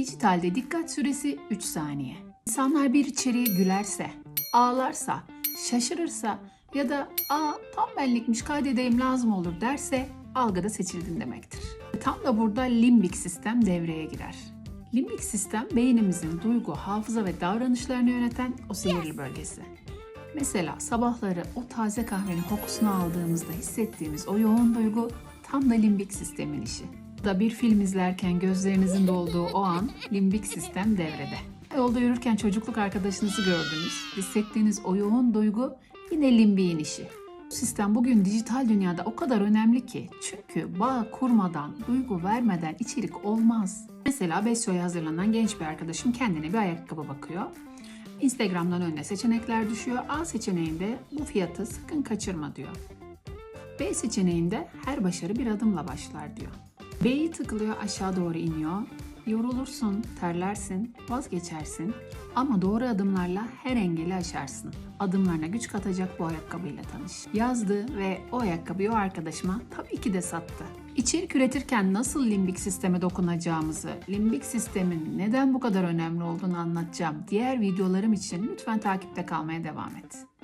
Dijitalde dikkat süresi 3 saniye. İnsanlar bir içeriğe gülerse, ağlarsa, şaşırırsa ya da ''Aa tam benlikmiş kaydedeyim lazım olur'' derse algıda seçildin demektir. Tam da burada limbik sistem devreye girer. Limbik sistem beynimizin duygu, hafıza ve davranışlarını yöneten o sihirli bölgesi. Mesela sabahları o taze kahvenin kokusunu aldığımızda hissettiğimiz o yoğun duygu tam da limbik sistemin işi. Da bir film izlerken gözlerinizin dolduğu o an limbik sistem devrede. Yolda yürürken çocukluk arkadaşınızı gördünüz. Hissettiğiniz o yoğun duygu yine limbiğin işi. Bu sistem bugün dijital dünyada o kadar önemli ki çünkü bağ kurmadan, duygu vermeden içerik olmaz. Mesela Besyo'ya hazırlanan genç bir arkadaşım kendine bir ayakkabı bakıyor. Instagram'dan önüne seçenekler düşüyor. A seçeneğinde bu fiyatı sakın kaçırma diyor. B seçeneğinde her başarı bir adımla başlar diyor. B'yi tıklıyor aşağı doğru iniyor. Yorulursun, terlersin, vazgeçersin ama doğru adımlarla her engeli aşarsın. Adımlarına güç katacak bu ayakkabıyla tanış. Yazdı ve o ayakkabıyı o arkadaşıma tabii ki de sattı. İçerik üretirken nasıl limbik sisteme dokunacağımızı, limbik sistemin neden bu kadar önemli olduğunu anlatacağım diğer videolarım için lütfen takipte kalmaya devam et.